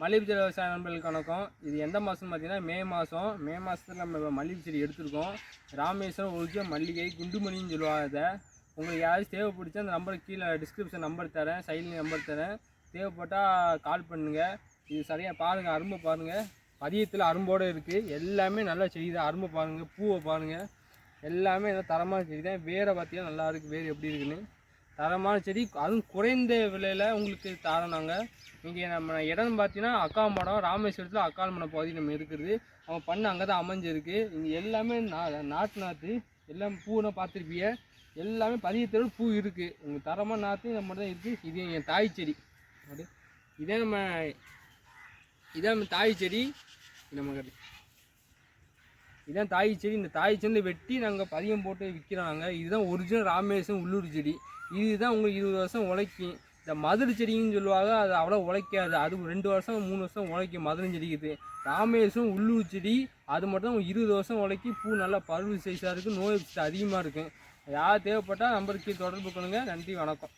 மல்லிகை செடி விவசாய நண்பர்களுக்கு வணக்கம். இது எந்த மாதம் பார்த்தீங்கன்னா மே மாதம் மே மாதத்தில் நம்ம மல்லிகை செடி எடுத்திருக்கோம். ராமேஸ்வரம் ஒழிச்ச மல்லிகை குண்டுமணின்னு சொல்லுவாங்க அதை உங்களுக்கு யாராவது தேவைப்படுச்சா அந்த நம்பருக்கு கீழே டிஸ்கிரிப்ஷன் நம்பர் தரேன் சைடில் நம்பர் தரேன். தேவைப்பட்டால் கால் பண்ணுங்கள் இது சரியாக பாருங்கள் அரும்பை பாருங்கள் பதியத்தில் அரும்போடு இருக்குது எல்லாமே நல்லா செடி தான் அரும்பை பாருங்கள் பூவை பாருங்கள் எல்லாமே நல்லா தரமான செடி தான் வேரை பார்த்தீங்கன்னா நல்லா இருக்குது வேறு எப்படி இருக்குன்னு. தரமான செடி அதுவும் குறைந்த விலையில் உங்களுக்கு தரோம் நாங்கள் இங்கே நம்ம இடம் பார்த்தீங்கன்னா அக்காமடம் ராமேஸ்வரத்தில் அக்காமடம் பகுதி நம்ம இருக்கிறது அவங்க பண்ண அங்கே தான் அமைஞ்சிருக்கு. இங்கே எல்லாமே நா நாட்டு நாற்று எல்லாம் பூனை பார்த்துருப்பீங்க. எல்லாமே பதியத்தோடு பூ இருக்குது உங்கள் தரமாக நாற்று நம்ம தான் இருக்குது இது என் தாய் செடி. அது இதே நம்ம இதான் நம்ம தாய் செடி. நம்ம நம்ம இதுதான் தாய் செடி. இந்த தாய் செடி வெட்டி நாங்கள் பதியம் போட்டு விற்கிறாங்க இதுதான் ஒரிஜினல் ராமேஸ்வரம் உள்ளூர் செடி. இதுதான் உங்களுக்கு இருபது வருஷம் உழைக்கும். இந்த மதுரை செடின்னு சொல்லுவாங்க அது அவ்வளோ உழைக்காது. அது ரெண்டு வருஷம் மூணு வருஷம் உழைக்கும் மதுரை செடிக்குது ராமேஸ்வரம் உள்ளூர் செடி அது மட்டும் தான் இருபது வருஷம் உழைக்கி பூ நல்லா பருவு சைஸாக இருக்குது நோய் அதிகமாக இருக்கும் யார் தேவைப்பட்டால் நம்பருக்கு தொடர்பு பண்ணுங்கள் நன்றி வணக்கம்.